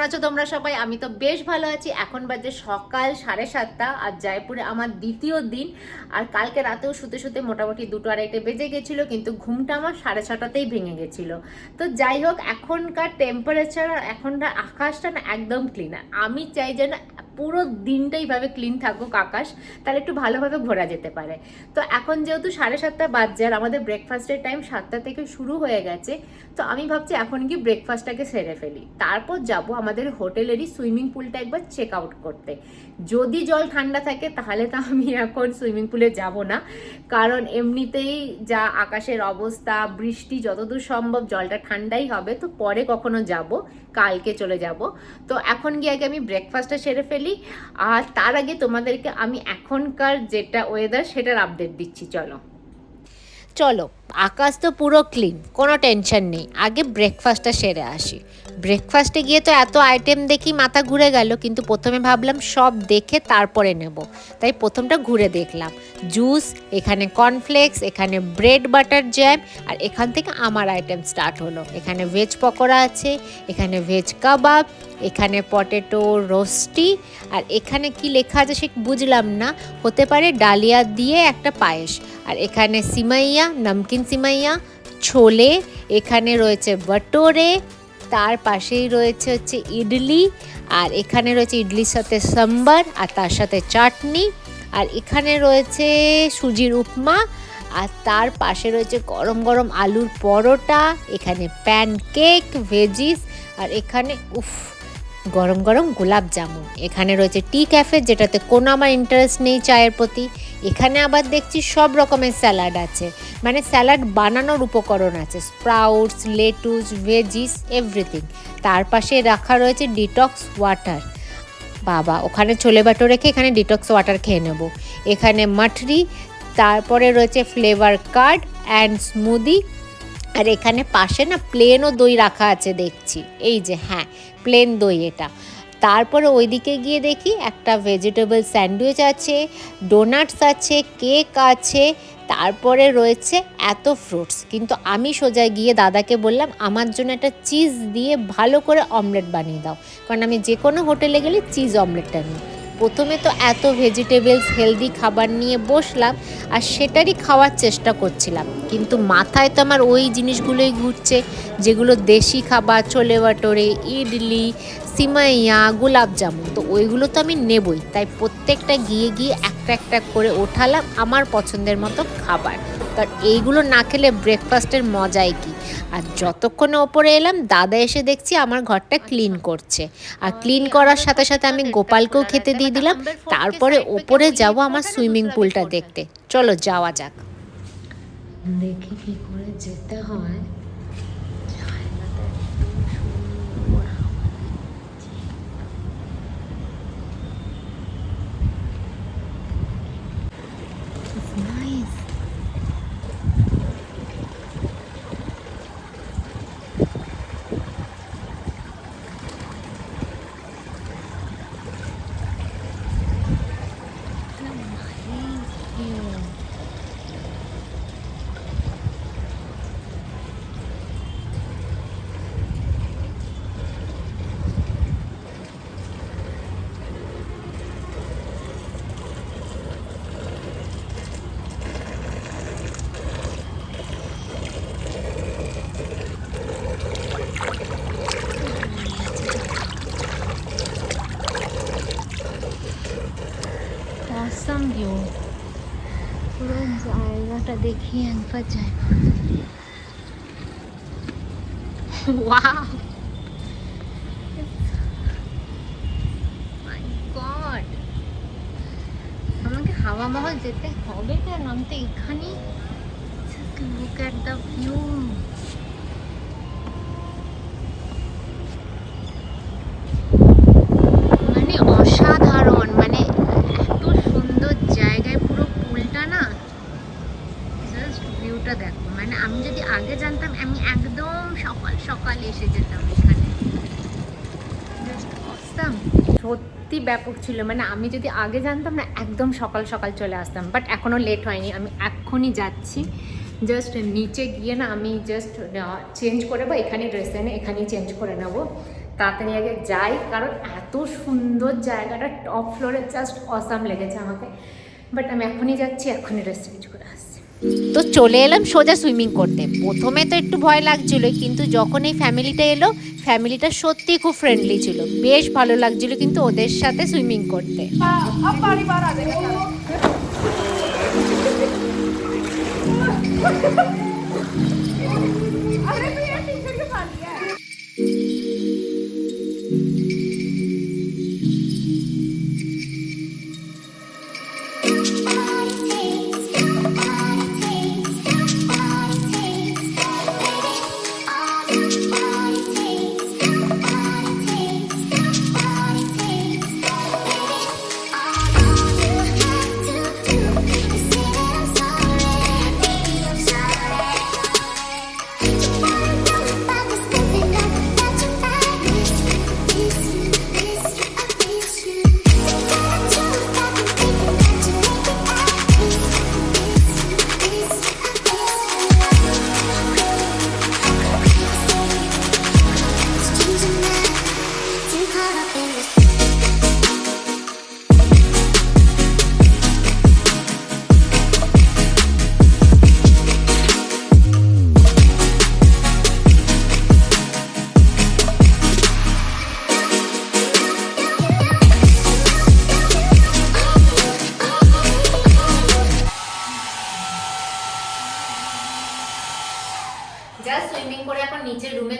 কেমন আছো তোমরা সবাই? আমি তো বেশ ভালো আছি। এখন বাজে সকাল সাড়ে সাতটা, আর জয়পুরে আমার দ্বিতীয় দিন। আর কালকে রাতেও শুতে শুতে মোটামুটি দুটো আড়াইটে বেজে গেছিল, কিন্তু ঘুমটা আমার সাড়ে ছটাতেই ভেঙে গেছিল। তো যাই হোক, এখনকার টেম্পারেচার এখনকার আকাশটা না একদম ক্লিন আমি চাই যেন পুরো দিনটাই ভাবে ক্লিন থাকুক আকাশ, তাহলে একটু ভালোভাবে ঘোরা যেতে পারে। তো এখন যেহেতু সাড়ে সাতটা বাজছে, আর আমাদের ব্রেকফাস্টের টাইম সাতটা থেকে শুরু হয়ে গেছে, তো আমি ভাবছি এখন কি ব্রেকফাস্টটাকে সেরে ফেলি। তারপর যাব আমাদের হোটেলেরই সুইমিং পুলটা একবার চেক আউট করতে। যদি জল ঠান্ডা থাকে, তাহলে তো আমি এখন সুইমিং পুলে যাব না। কারণ এমনিতেই যা আকাশের অবস্থা, বৃষ্টি যতদূর সম্ভব, জলটা ঠান্ডাই হবে, তো পরে কখনো যাব, কালকে চলে যাব। তো এখন গিয়ে আগে আমি ব্রেকফাস্টটা সেরে ফেলি, আর তার আগে তোমাদেরকে আমি এখনকার যেটা ওয়েদার সেটার আপডেট দিচ্ছি, চলো। চলো, আকাশ তো পুরো ক্লিন কোনো টেনশন নেই। আগে ব্রেকফাস্টটা সেরে আসি। ব্রেকফাস্টে গিয়ে তো এত আইটেম দেখি মাথা ঘুরে গেল, কিন্তু প্রথমে ভাবলাম সব দেখে তারপরে নেব। তাই প্রথমটা ঘুরে দেখলাম। জুস এখানে কর্নফ্লেক্স এখানে ব্রেড বাটার জ্যাম আর এখান থেকে আমার আইটেম স্টার্ট হলো। এখানে ভেজ পকোড়া আছে, এখানে ভেজ কাবাব এখানে পটেটো রোস্টি আর এখানে কি লেখা আছে সে বুঝলাম না। হতে পারে ডালিয়া দিয়ে একটা পায়েস। আর এখানে সিমাইয়া, নমকিন সিমাইয়া, ছোলে, এখানে রয়েছে বটোরে, তার পাশেই রয়েছে হচ্ছে ইডলি, আর এখানে রয়েছে ইডলির সাথে সাম্বার, আর তার সাথে চাটনি, আর এখানে রয়েছে সুজির উপমা, আর তার পাশে রয়েছে গরম গরম আলুর পরোটা, এখানে প্যানকেক, ভেজিস, আর এখানে, উফ, গরম গরম গোলাপ জামুন। এখানে রয়েছে টি ক্যাফে, যেটাতে কোনো আমার ইন্টারেস্ট নেই চায়ের প্রতি। এখানে আবার দেখছি সব রকমের স্যালাড আছে। মানে স্যালাড বানানোর উপকরণ আছে। Sprouts, lettuce, veggies, everything. তার পাশে রাখা রয়েছে ডিটক্স ওয়াটার। বাবা, ওখানে ছোলে বাটো রেখে এখানে ডিটক্স ওয়াটার খেয়ে নেব। এখানে মাঠরি, তারপরে রয়েছে ফ্লেভার কার্ড অ্যান্ড স্মুদি। আর এখানে পাশে না প্লেনও দই রাখা আছে দেখছি। এই যে হ্যাঁ প্লেন দই এটা। তারপরে ওইদিকে গিয়ে দেখি একটা ভেজিটেবল স্যান্ডউইচ আছে ডোনাটস আছে কেক আছে, তারপরে রয়েছে এত ফ্রুটস কিন্তু আমি সোজা গিয়ে দাদাকে বললাম, আমার জন্য একটা চিজ দিয়ে ভালো করে অমলেট বানিয়ে দাও। কারণ আমি যে কোনো হোটেলে গেলে চিজ অমলেটটা নিই। প্রথমে তো এত ভেজিটেবলস হেলদি খাবার নিয়ে বসলাম আর সেটারই খাওয়ার চেষ্টা করছিলাম। কিন্তু মাথায় তো আমার ওই জিনিসগুলোই ঘুরছে, যেগুলো দেশি খাবার, ছোলে বাটোরে ইডলি সিমাইয়া গোলাপ জামুন, তো ওইগুলো তো আমি নেবই। তাই প্রত্যেকটা গিয়ে গিয়ে একটা একটা করে ওঠালাম আমার পছন্দের মতো খাবার। কারণ এইগুলো না খেলে ব্রেকফাস্টের মজাই কি? আর যতক্ষণে ওপরে এলাম, দাদা এসে দেখছি আমার ঘরটা ক্লিন করছে। আর ক্লিন করার সাথে সাথে আমি গোপালকেও খেতে দিয়ে দিলাম। তারপরে ওপরে যাব আমার সুইমিং পুলটা দেখতে। চলো যাওয়া যাক। দেখি কি করে যেতে হয় জায়গাটা একদম সুন্দর It's nice. অসাম ভিউ পুরো জায়গাটা দেখি একবার যাই ওয়াও মাই গড আমাকে হাওয়া মহল যেতে হবে কেন আমি তো এখানেই লুক অ্যাট দ্য ভিউ মানে অসাধারণ মানে এত সুন্দর জায়গায় পুরো পুলটা না জাস্ট ভিউটা দেখো মানে আমি যদি আগে জানতাম, আমি একদম সকাল সকাল এসে যেতাম এখানে। সত্যি ব্যাপক ছিল। মানে আমি যদি আগে জানতাম না, একদম সকাল সকাল চলে আসতাম। বাট এখনও লেট হয়নি। আমি এক্ষুনি যাচ্ছি। জাস্ট নিচে গিয়ে না আমি জাস্ট চেঞ্জ করে বা এখানে ড্রেস এনে এখানেই চেঞ্জ করে নেব। তাড়াতাড়ি আগে যাই। কারণ এত সুন্দর জায়গাটা টপ ফ্লোরে জাস্ট অসাম লেগেছে আমাকে। বাট আমি এখনই যাচ্ছি এখনই ড্রেস চেঞ্জ করে আসছি। তো চলে এলাম সোজা সুইমিং করতে। প্রথমে তো একটু ভয় লাগছিল, কিন্তু যখন এই ফ্যামিলিটা এলো, ফ্যামিলিটা সত্যি খুব ফ্রেন্ডলি ছিল। বেশ ভালো লাগছিল কিন্তু ওদের সাথে সুইমিং করতে।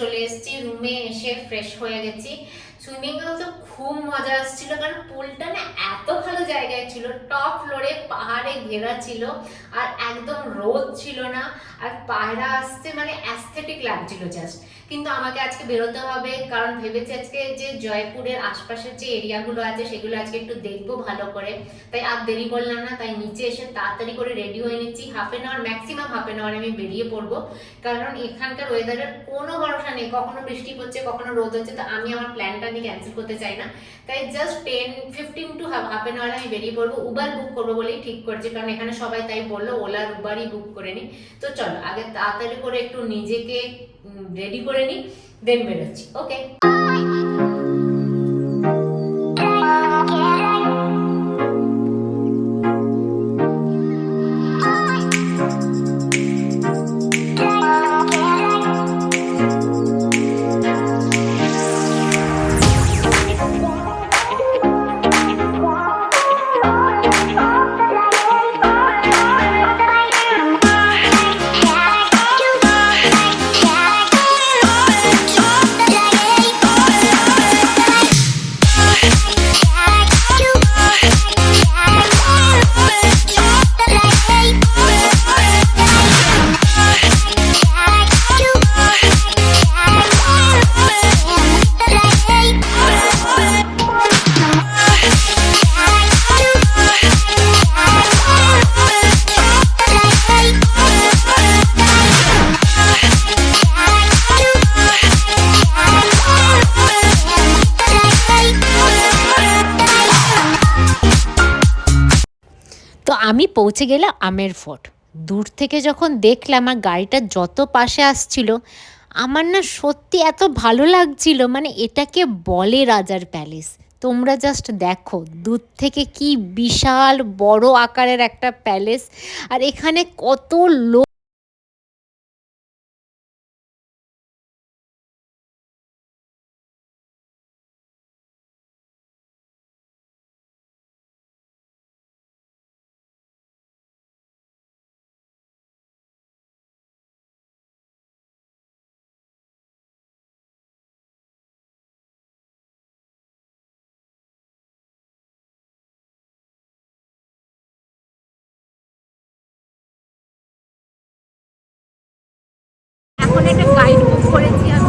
চলে এসেছি রুমে এসে ফ্রেশ হয়ে গেছি। সুইমিং পুল তো খুব মজা আসছিল, কারণ পুলটা না এত ভালো জায়গায় ছিল টপ ফ্লোরে পাহাড়ে ঘেরা ছিল, আর একদম রোদ ছিল না, আর পায়রা আসতে মানে অ্যাস্থেটিক লাগছিল জাস্ট কিন্তু আমাকে আজকে বেরোতে হবে, কারণ ভেবেছি আজকে যে জয়পুরের আশপাশের যে এরিয়াগুলো আছে সেগুলো আজকে একটু দেখব ভালো করে। তাই আর দেরি করলাম না, তাই নিচে এসে তাড়াতাড়ি করে রেডি হয়ে নিচ্ছি। Half an hour maximum half an hour আমি বেরিয়ে পড়ব। কারণ এখানকার ওয়েদারের কোনো ভরসা নেই, কখনো বৃষ্টি পড়ছে, কখনো রোদ হচ্ছে, তো আমি আমার প্ল্যানটা আমি ক্যান্সেল করতে চাই না। তাই just ten fifteen to half an hour আমি বেরিয়ে পড়ব উবার বুক করব বলেই ঠিক করছি, কারণ এখানে সবাই তাই বলল ওলার উবারই বুক করে নিই তো চলো, আগে তাড়াতাড়ি করে একটু নিজেকে রেডি করে নিই দেন বেরোচ্ছি ওকে আমি পৌঁছে গেলাম আমের ফোর্ট। দূর থেকে যখন দেখলাম আর গাড়িটা যত পাশে আসছিল, আমার না সত্যি এত ভালো লাগছিল মানে এটাকে বলে রাজার প্যালেস। তোমরা জাস্ট দেখো, দূর থেকে কি বিশাল বড় আকারের একটা প্যালেস। আর এখানে কত লোক এখন একটা গাইড বুক করেছি আমি।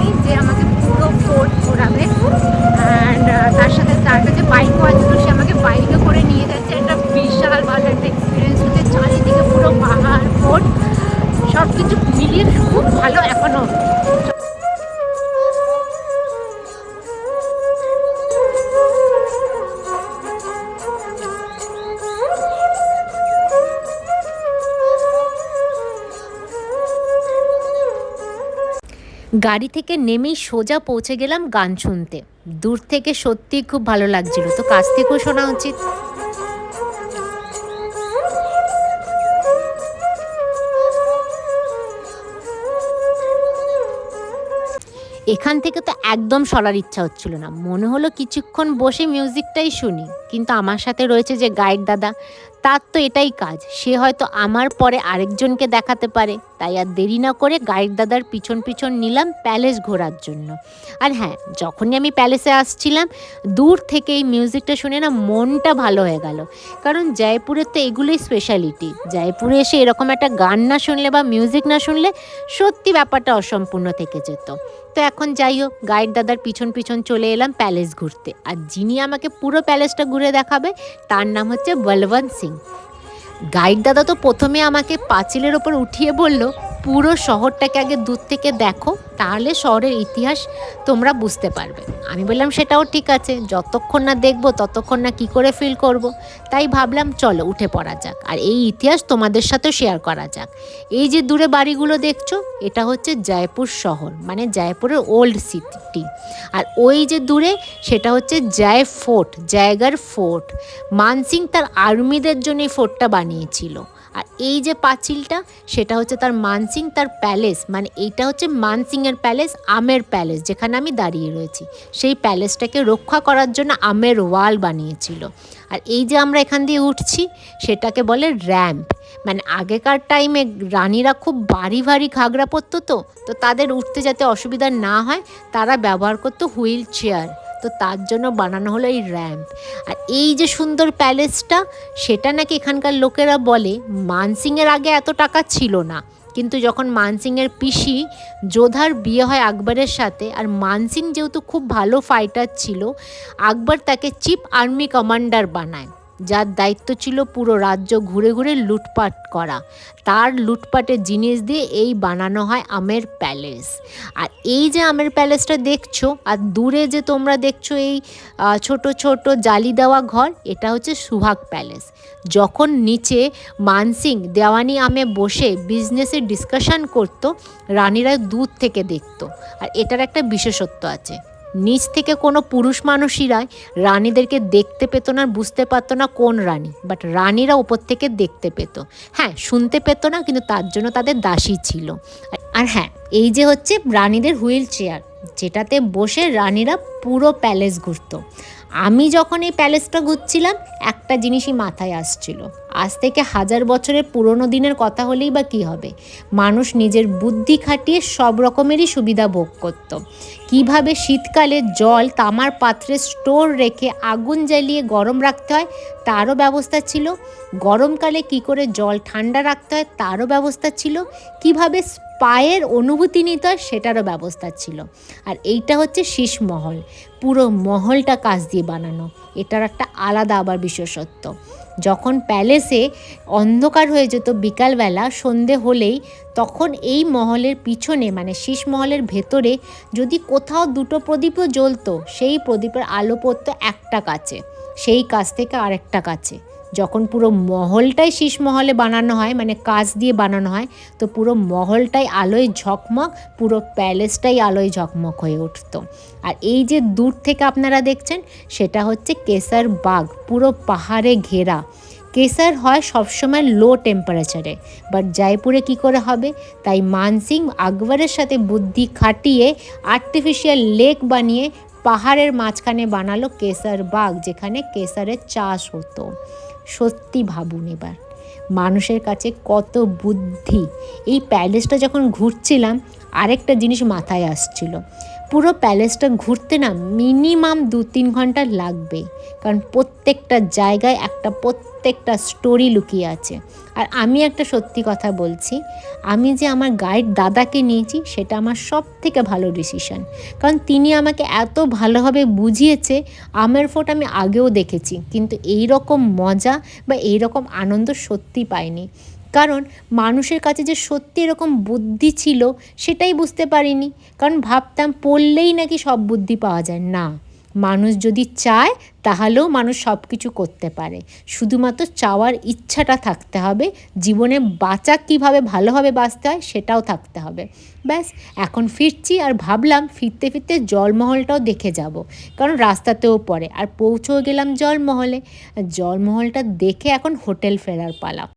গাড়ি থেকে নেমেই সোজা পৌঁছে গেলাম গান শুনতে। দূর থেকে সত্যি খুব ভালো লাগছিল। তো কাছ থেকেও শোনা উচিত। এখান থেকে তো একদম সরার ইচ্ছা হচ্ছিল না। মনে হলো কিছুক্ষণ বসে মিউজিকটাই শুনি। কিন্তু আমার সাথে রয়েছে যে গাইড দাদা। তার তো এটাই কাজ। সে হয়তো আমার পরে আরেকজনকে দেখাতে পারে। তাই আর দেরি না করে গাইড দাদার পিছন পিছন নিলাম প্যালেস ঘোরার জন্য। আর হ্যাঁ যখনই আমি প্যালেসে আসছিলাম, দূর থেকে এই মিউজিকটা শুনে না মনটা ভালো হয়ে গেল। কারণ জয়পুরের তো এগুলোই স্পেশালিটি জয়পুরে এসে এরকম একটা গান না শুনলে বা মিউজিক না শুনলে সত্যি ব্যাপারটা অসম্পূর্ণ থেকে যেত। তো এখন যাই হোক, গাইড দাদার পিছন পিছন চলে এলাম প্যালেস ঘুরতে। আর যিনি আমাকে পুরো প্যালেসটা ঘুরে দেখাবে, তার নাম হচ্ছে বলবন্ত সিং। গাইড দাদা তো প্রথমে আমাকে পাঁচিলের ওপর উঠিয়ে বলল পুরো শহরটাকে আগে দূর থেকে দেখো, তাহলে শহরের ইতিহাস তোমরা বুঝতে পারবে। আমি বললাম, সেটাও ঠিক আছে, যতক্ষণ না দেখব, ততক্ষণ না কি করে ফিল করব। তাই ভাবলাম, চলো, উঠে পড়া যাক, আর এই ইতিহাস তোমাদের সাথেও শেয়ার করা যাক। এই যে দূরে বাড়িগুলো দেখছ, এটা হচ্ছে জয়পুর শহর মানে জয়পুরের ওল্ড সিটি আর ওই যে দূরে, সেটা হচ্ছে জয় ফোর্ট জায়গার ফোর্ট মানসিং তার আর্মিদের জন্য এই ফোর্টটা বানিয়েছিল। আর এই যে পাঁচিলটা, সেটা হচ্ছে তার মানসিং, তার প্যালেস। মানে এইটা হচ্ছে মানসিংয়ের প্যালেস, আমের প্যালেস, যেখানে আমি দাঁড়িয়ে রয়েছি। সেই প্যালেসটাকে রক্ষা করার জন্য আমের ওয়াল বানিয়েছিল। আর এই যে আমরা এখান দিয়ে উঠছি, সেটাকে বলে র্যাম্প। মানে আগেকার টাইমে রানীরা খুব ভারী ভারী ঘাগরা পরতো তো তো তাদের উঠতে যাতে অসুবিধা না হয়, তারা ব্যবহার করতো হুইল চেয়ার। তো তার জন্য বানানো হলো এই র্যাম্প। আর এই যে সুন্দর প্যালেসটা, সেটা নাকি এখানকার লোকেরা বলে মানসিংয়ের আগে এত টাকা ছিল না। কিন্তু যখন মানসিংয়ের পিসি যোধার বিয়ে হয় আকবরের সাথে, আর মানসিং যেহেতু খুব ভালো ফাইটার ছিল, আকবর তাকে চিফ আর্মি কমান্ডার বানায়। যার দায়িত্ব ছিল পুরো রাজ্য ঘুরে ঘুরে লুটপাট করা। তার লুটপাটের জিনিস দিয়ে এই বানানো হয় আমের প্যালেস। আর এই যে আমের প্যালেসটা দেখছ, আর দূরে যে তোমরা দেখছ এই ছোট ছোট জালি দেওয়া ঘর, এটা হচ্ছে সুহাগ প্যালেস। যখন নিচে মানসিং, দেওয়ানি আমে বসে বিজনেসের ডিসকাশন করতো, রানীরা দূর থেকে দেখতো। আর এটার একটা বিশেষত্ব আছে। নিচ থেকে কোনো পুরুষ মানুষীরাই রানীদেরকে দেখতে পেতো না, বুঝতে পারতো না কোন রানী বাট রানীরা ওপর থেকে দেখতে পেতো। হ্যাঁ শুনতে পেতো না, কিন্তু তার জন্য তাদের দাসী ছিল। আর- হ্যাঁ এই যে হচ্ছে রানীদের হুইল চেয়ার, যেটাতে বসে রানীরা পুরো প্যালেস ঘুরতো। আমি যখন এই প্যালেসটা ঘুরছিলাম একটা জিনিসই মাথায় আসছিল। আজ থেকে হাজার বছরের পুরনো দিনের কথা হলেই বা কী হবে? মানুষ নিজের বুদ্ধি খাটিয়ে সব রকমেরই সুবিধা ভোগ করত। কীভাবে শীতকালে জল তামার পাত্রে স্টোর রেখে আগুন জ্বালিয়ে গরম রাখতে হয়, তারও ব্যবস্থা ছিল। গরমকালে কি করে জল ঠান্ডা রাখতে হয়, তারও ব্যবস্থা ছিল। কীভাবে পায়ের অনুভূতি নিতে হয়, সেটারও ব্যবস্থা ছিল। আর এইটা হচ্ছে শীষ মহল পুরো মহলটা কাজ দিয়ে বানানো। এটার একটা আলাদা আবার বিশেষত্ব। যখন প্যালেসে অন্ধকার হয়ে যেত বিকালবেলা, সন্ধে হলেই, তখন এই মহলের পিছনে মানে শীষ মহলের ভেতরে, যদি কোথাও দুটো প্রদীপও জ্বলতো, সেই প্রদীপের আলো পড়তো একটা কাছে, সেই কাছ থেকে আরেকটা কাছে। যখন পুরো মহলটাই শীষ মহলে বানানো হয় মানে কাঁচ দিয়ে বানানো হয়, তো পুরো মহলটাই আলোয় ঝকমক, পুরো প্যালেসটাই আলোয় ঝকমক হয়ে উঠতো। আর এই যে দূর থেকে আপনারা দেখছেন, সেটা হচ্ছে কেসার বাগ পুরো পাহাড়ে ঘেরা। কেসার হয় সবসময় লো টেম্পারেচারে বাট জয়পুরে কি করে হবে? তাই মানসিং আকবরের সাথে বুদ্ধি খাটিয়ে আর্টিফিশিয়াল লেক বানিয়ে পাহাড়ের মাঝখানে বানালো কেসার বাগ যেখানে কেসারের চাষ হতো। সত্যি ভাবুন এবার। মানুষের কাছে কত বুদ্ধি। এই প্যালেসটা যখন ঘুরছিলাম, আরেকটা জিনিস মাথায় আসছিল। পুরো প্যালেসটা ঘুরতে না মিনিমাম দু তিন ঘণ্টা লাগবে। কারণ প্রত্যেকটা জায়গায় একটা প্রত্যেকটা স্টোরি লুকিয়ে আছে। আর আমি একটা সত্যি কথা বলছি, আমি যে আমার গাইড দাদাকে নিয়েছি, সেটা আমার সব থেকে ভালো ডিসিশন কারণ তিনি আমাকে এত ভালোভাবে বুঝিয়েছে, আমের ফোট আমি আগেও দেখেছি, কিন্তু এই রকম মজা বা এই রকম আনন্দ সত্যি পাইনি। কারণ মানুষের কাছে যে সত্যি এরকম বুদ্ধি ছিল, সেটাই বুঝতে পারিনি। কারণ ভাবতাম, পড়লেই নাকি সব বুদ্ধি পাওয়া যায়। না মানুষ যদি চায়, তাহলেও মানুষ সব কিছু করতে পারে। শুধুমাত্র চাওয়ার ইচ্ছাটা থাকতে হবে, জীবনে বাঁচা কীভাবে ভালোভাবে বাঁচতে হয়, সেটাও থাকতে হবে। ব্যাস, এখন ফিরছি আর ভাবলাম ফিরতে ফিরতে জলমহলটাও দেখে যাব। কারণ রাস্তাতেও পড়ে। আর পৌঁছেও গেলাম জলমহলে। জলমহলটা দেখে এখন হোটেল ফেরার পালা।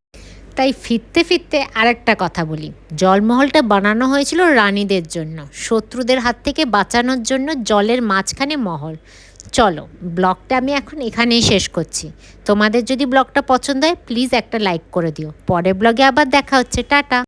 তাই ফিরতে ফিরতে আরেকটা কথা বলি। জলমহলটা বানানো হয়েছিল রানীদের জন্য, শত্রুদের হাত থেকে বাঁচানোর জন্য জলের মাঝখানে মহল। চলো, ব্লগটা আমি এখন এখানেই শেষ করছি। তোমাদের যদি ব্লগটা পছন্দ হয়, প্লিজ একটা লাইক করে দিও। পরের ব্লগে আবার দেখা হচ্ছে, টাটা।